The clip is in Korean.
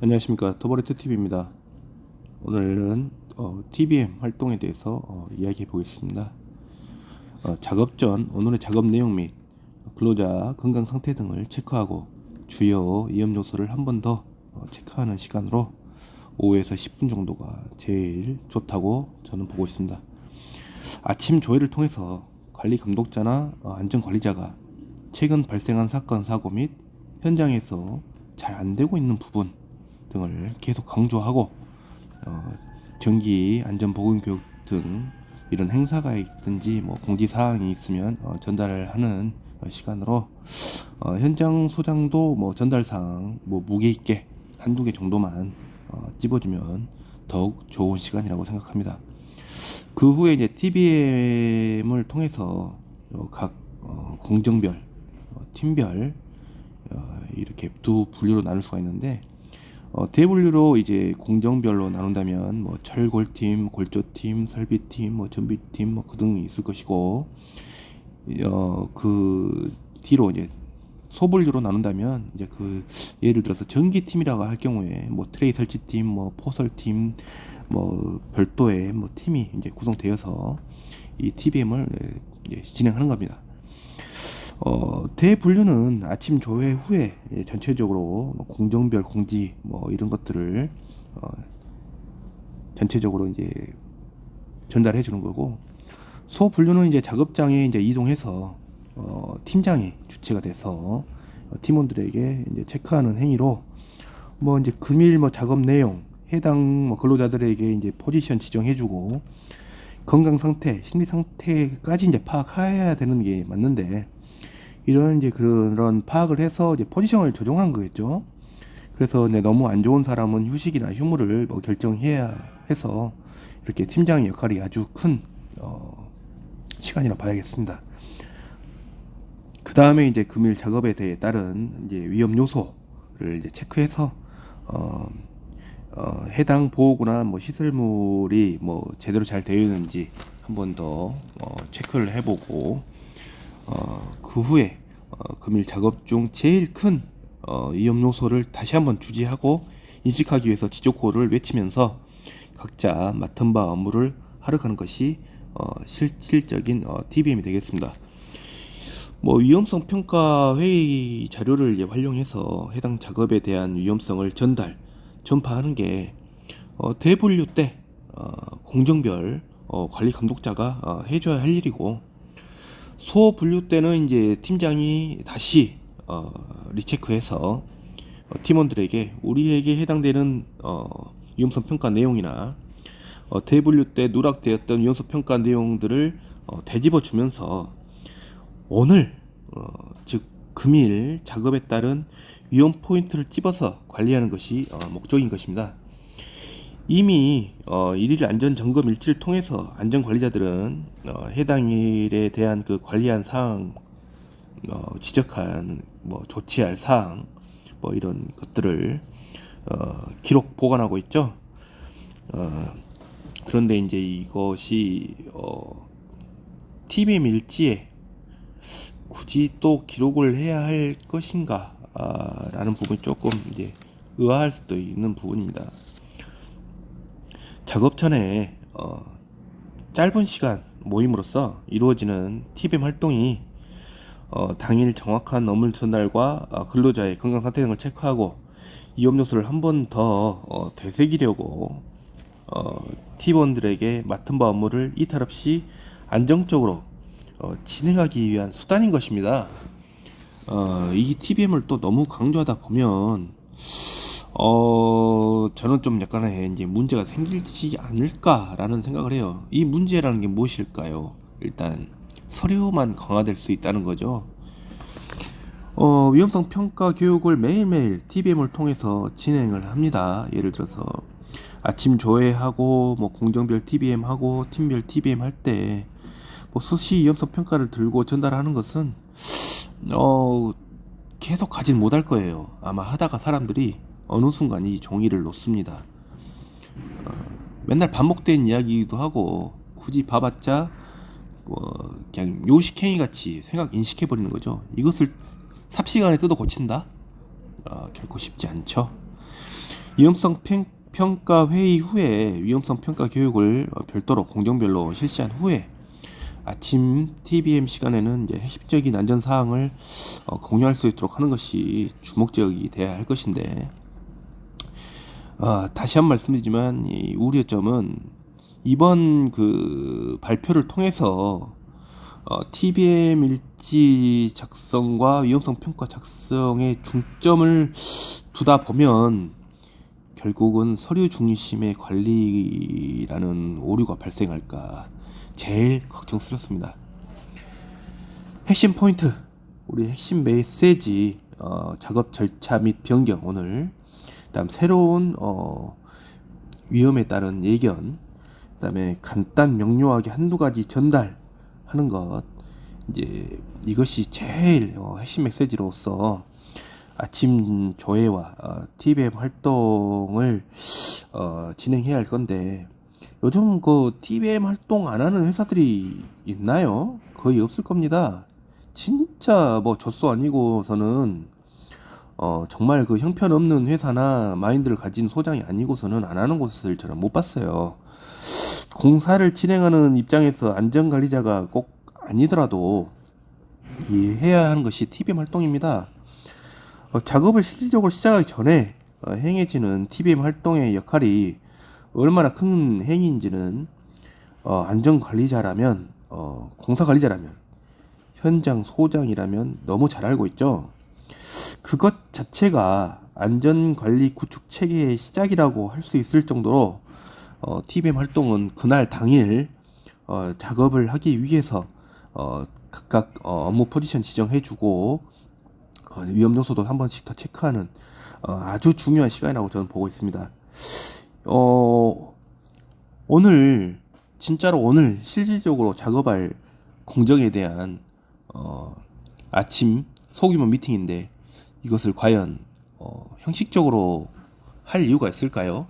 안녕하십니까 더버레트 TV입니다. 오늘은 어, TBM 활동에 대해서 어, 이야기해 보겠습니다. 어, 작업 전 오늘의 작업 내용 및 근로자 건강 상태 등을 체크하고 주요 위험 요소를 한 번 더 어, 체크하는 시간으로 5에서 10분 정도가 제일 좋다고 저는 보고 있습니다. 아침 조회를 통해서 관리 감독자나 어, 안전 관리자가 최근 발생한 사건 사고 및 현장에서 잘 안 되고 있는 부분 등을 계속 강조하고 어, 전기 안전 보건 교육 등 이런 행사가 있든지 뭐 공지 사항이 있으면 어, 전달을 하는 어, 시간으로 어, 현장 소장도 뭐 전달 사항 뭐 무게 있게 한두 개 정도만 어, 찝어주면 더욱 좋은 시간이라고 생각합니다. 그 후에 이제 TBM을 통해서 어, 각 어, 공정별, 어, 팀별 어, 이렇게 두 분류로 나눌 수가 있는데 어, 대분류로 이제 공정별로 나눈다면 뭐 철골팀, 골조팀, 설비팀, 뭐 전비팀 뭐 그 등이 있을 것이고 어, 그 뒤로 이제 소분류로 나눈다면 이제 그 예를 들어서 전기팀이라고 할 경우에 뭐 트레이 설치팀, 뭐 포설팀, 뭐 별도의 뭐 팀이 이제 구성되어서 이 TBM을 이제 진행하는 겁니다. 어, 대분류는 아침 조회 후에 예, 전체적으로 뭐 공정별 공지 뭐 이런 것들을 어, 전체적으로 이제 전달해 주는 거고 소분류는 이제 작업장에 이제 이동해서 어, 팀장이 주체가 돼서 어, 팀원들에게 이제 체크하는 행위로 뭐 이제 금일 뭐 작업 내용 해당 뭐 근로자들에게 이제 포지션 지정해주고 건강 상태, 심리 상태까지 이제 파악해야 되는 게 맞는데 이런 이제 그런 파악을 해서 이제 포지션을 조정한 거겠죠. 그래서 이제 너무 안 좋은 사람은 휴식이나 휴무를 뭐 결정해야 해서 이렇게 팀장의 역할이 아주 큰 어, 시간이라 봐야겠습니다. 그 다음에 이제 금일 작업에 대해 따른 이제 위험 요소를 이제 체크해서 어, 어, 해당 보호구나 뭐 시설물이 뭐 제대로 잘 되어 있는지 한 번 더 어, 체크를 해보고 어, 그 후에 어, 금일 작업 중 제일 큰 어, 위험 요소를 다시 한번 주지하고 인식하기 위해서 지적호를 외치면서 각자 맡은 바 업무를 하러 가는 것이 어, 실질적인 어, TBM이 되겠습니다. 뭐 위험성 평가 회의 자료를 이제 활용해서 해당 작업에 대한 위험성을 전달 전파하는 게 어, 대분류 때 어, 공정별 어, 관리 감독자가 어, 해줘야 할 일이고 소 분류 때는 이제 팀장이 다시 어, 리체크해서 어, 팀원들에게 우리에게 해당되는 어, 위험성 평가 내용이나 어, 대분류 때 누락되었던 위험성 평가 내용들을 어, 되짚어 주면서 오늘 어, 즉 금일 작업에 따른 위험 포인트를 찝어서 관리하는 것이 어, 목적인 것입니다. 이미 어, 일일 안전 점검 일지를 통해서 안전 관리자들은 어, 해당 일에 대한 그 관리한 사항, 어, 지적한 뭐 조치할 사항, 뭐 이런 것들을 어, 기록 보관하고 있죠. 어, 그런데 이제 이것이 어, TBM 일지에 굳이 또 기록을 해야 할 것인가 아, 라는 부분이 조금 이제 의아할 수도 있는 부분입니다. 작업 전에 어, 짧은 시간 모임으로써 이루어지는 TBM 활동이 어, 당일 정확한 업무 전달과 어, 근로자의 건강 상태 등을 체크하고 위험 요소를 한 번더 어, 되새기려고 어, 팀원들에게 맡은 바 업무를 이탈 없이 안정적으로 어, 진행하기 위한 수단인 것입니다. 어, 이 TBM을 또 너무 강조하다 보면 어, 저는 좀 약간의 이제 문제가 생기지 않을까라는 생각을 해요. 이 문제라는 게 무엇일까요? 일단 서류만 강화될 수 있다는 거죠. 어, 위험성 평가 교육을 매일매일 TBM을 통해서 진행을 합니다. 예를 들어서 아침 조회하고 뭐 공정별 TBM 하고 팀별 TBM 할 때 뭐 수시 위험성 평가를 들고 전달하는 것은 어 계속 가진 못할 거예요. 아마 하다가 사람들이 어느 순간 이 종이를 놓습니다. 어, 맨날 반복된 이야기이기도 하고 굳이 봐봤자 뭐 그냥 요식행위 같이 생각 인식해 버리는 거죠. 이것을 삽시간에 뜯어 고친다? 어, 결코 쉽지 않죠. 위험성 평, 평가 회의 후에 위험성 평가 교육을 어, 별도로 공정별로 실시한 후에 아침 TBM 시간에는 이제 핵심적인 안전 사항을 어, 공유할 수 있도록 하는 것이 주목적이 돼야 할 것인데 아, 다시 한번 말씀드리지만 이 우려점은 이번 그 발표를 통해서 어, TBM 일지 작성과 위험성 평가 작성의 중점을 두다 보면 결국은 서류 중심의 관리라는 오류가 발생할까 제일 걱정스럽습니다. 핵심 포인트, 우리 핵심 메시지, 어, 작업 절차 및 변경 오늘, 그다음 새로운 어, 위험에 따른 예견, 그다음에 간단 명료하게 한두 가지 전달하는 것, 이제 이것이 제일 어, 핵심 메시지로서 아침 조회와 어, TBM 활동을 어, 진행해야 할 건데 요즘 그 TBM 활동 안 하는 회사들이 있나요? 거의 없을 겁니다. 진짜 뭐 젖소 아니고서는 어 정말 그 형편없는 회사나 마인드를 가진 소장이 아니고서는 안 하는 곳을 저는 못 봤어요. 공사를 진행하는 입장에서 안전관리자가 꼭 아니더라도 이해해야 하는 것이 TBM 활동입니다. 어, 작업을 실질적으로 시작하기 전에 어, 행해지는 TBM 활동의 역할이 얼마나 큰 행위인지는 어, 안전관리자라면 어, 공사관리자라면 현장 소장이라면 너무 잘 알고 있죠. 그것 자체가 안전관리 구축 체계의 시작이라고 할 수 있을 정도로 어, TBM 활동은 그날 당일 어, 작업을 하기 위해서 어, 각각 어, 업무 포지션 지정해주고 어, 위험 요소도 한 번씩 더 체크하는 어, 아주 중요한 시간이라고 저는 보고 있습니다. 어, 오늘 진짜로 오늘 실질적으로 작업할 공정에 대한 어, 아침 소규모 미팅인데 이것을 과연 어, 형식적으로 할 이유가 있을까요?